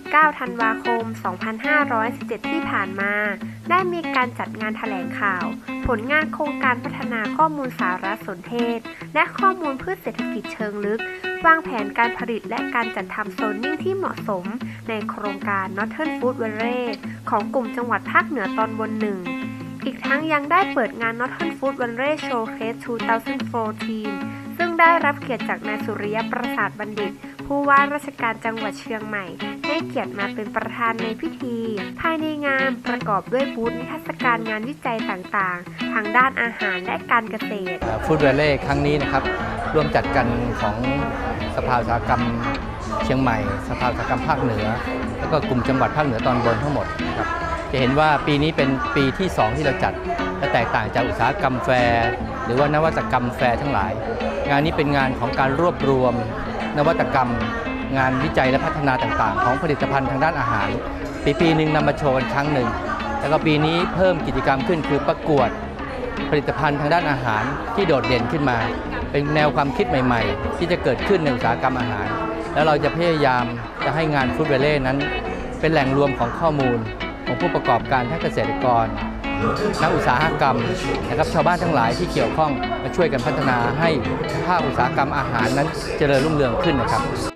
19 ธันวาคม 2517 ที่ผ่านมา ได้มีการจัดงานแถลงข่าว ผลงานโครงการพัฒนาข้อมูลสารสนเทศ และข้อมูลพืชเศรษฐกิจเชิงลึก วางแผนการผลิตและการจัดทำโซนนิ่งที่เหมาะสม ในโครงการ Northern Food Valley ของกลุ่มจังหวัดภาคเหนือตอนบนหนึ่ง อีกทั้งยังได้เปิดงาน Northern Food Valley Showcase 2014 ซึ่งได้รับเกียรติจากนายสุริยประสาทบัณฑิต ผู้ว่าราชการจังหวัดเชียงใหม่ ให้เกียรติมาเป็นประธานในพิธี ภายในงานประกอบด้วยบูธนิทรรศการงานวิจัยต่างๆ ทางด้านอาหารและการเกษตรฟู้ดเวลเล่ครั้งนี้นะครับ ร่วมจัดกันของสภาอุตสาหกรรมเชียงใหม่ สภาอุตสาหกรรมภาคเหนือ แล้วก็กลุ่มจังหวัดภาคเหนือตอนบนทั้งหมดครับจะเห็นว่าปีนี้เป็นปีที่ 2 ที่เราจัดและแตกต่างจากอุตสาหกรรมแฟร์หรือว่านวัตกรรมแฟร์ทั้งหลาย งานนี้เป็นงานของการรวบรวม นวัตกรรม งานวิจัยและพัฒนาต่างๆ ของผลิตภัณฑ์ทางด้านอาหาร ปีปีหนึ่งนำมาโชว์กันครั้งหนึ่ง แล้วก็ปีนี้เพิ่มกิจกรรมขึ้นคือประกวดผลิตภัณฑ์ทางด้านอาหารที่โดดเด่นขึ้นมา เป็นแนวความคิดใหม่ๆ ที่จะเกิดขึ้นในอุตสาหกรรมอาหาร แล้วเราจะพยายามจะให้งานฟู้ดเวลเล่นั้น เป็นแหล่งรวมของข้อมูลของผู้ประกอบการทั้งเกษตรกร นักอุตสาหกรรมนะครับชาวบ้านทั้งหลายที่เกี่ยวข้องมาช่วยกันพัฒนาให้ภาคอุตสาหกรรมอาหารนั้นเจริญรุ่งเรืองขึ้นนะครับ